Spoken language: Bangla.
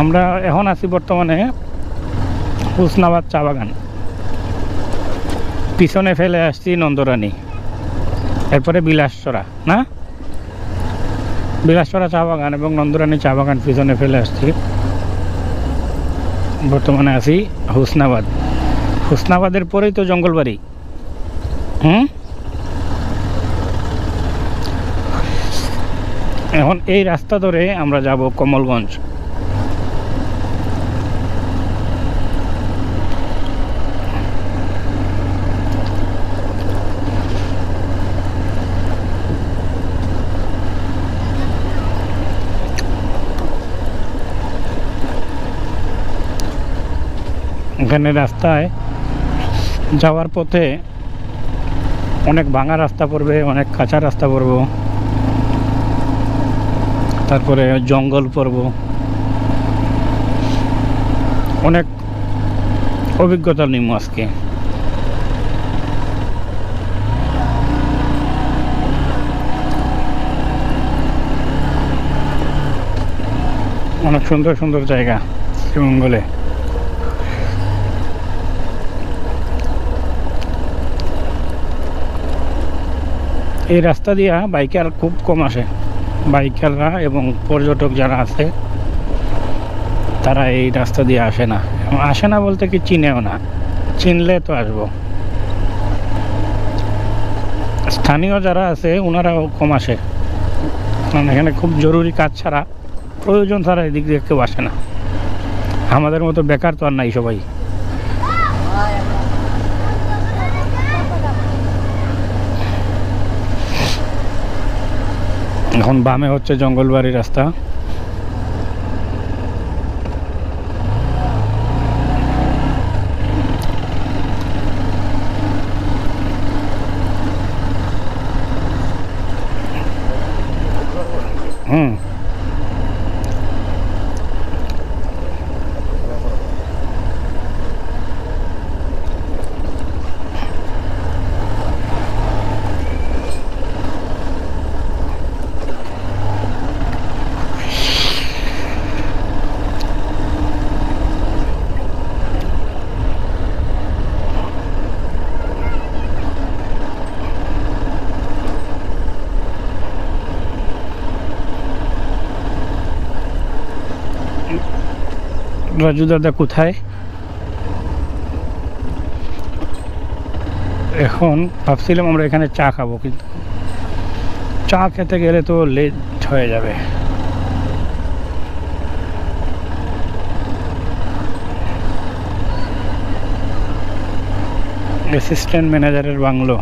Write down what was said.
আমরা এখন আছি বর্তমানে হুসনাবাদ চা বাগান। পিছনে ফেলে আসছি নন্দরানী, এরপরে বিলাসচরা না? বিলাসচরা চা বাগান এবং নন্দরানী চা বাগান পিছনে ফেলে আসছি। বর্তমানে আছি হুসনাবাদ। হুসনাবাদের পরেই তো জঙ্গলবাড়ি হুম? এখন এই রাস্তা ধরে আমরা যাব কমলগঞ্জ। এখানে রাস্তায় যাওয়ার পথে অনেক ভাঙা রাস্তা পড়বে, অনেক কাঁচা রাস্তা পড়ব। তারপরে জঙ্গল পড়ব। অনেক অভিজ্ঞতা নিম আজকে। অনেক সুন্দর সুন্দর জায়গা শ্রীমঙ্গলে এই রাস্তা দিয়া বাইকার খুব কম আসে। বাইকাররা এবং পর্যটক যারা আছে, তারা এই রাস্তা দিয়ে আসে না। আসে না বলতে কি চিনেও না। চিনলে তো আসব। স্থানীয় যারা আছে ওনারাও কম আসে। কারণ এখানে খুব জরুরি কাজ ছাড়া প্রয়োজন ছাড়া এদিক দিয়ে কেউ আসে না। আমাদের মতো বেকার তো আর নাই সবাই। এখন বামে হচ্ছে জঙ্গলবাড়ি রাস্তা। হুম। রাজু দাদা কোথায়? এখন ভাবছিলাম আমরা এখানে চা খাব, কিন্তু চা খেতে গেলে তো লেট হয়ে যাবে। অ্যাসিস্ট্যান্ট ম্যানেজারের বাংলো।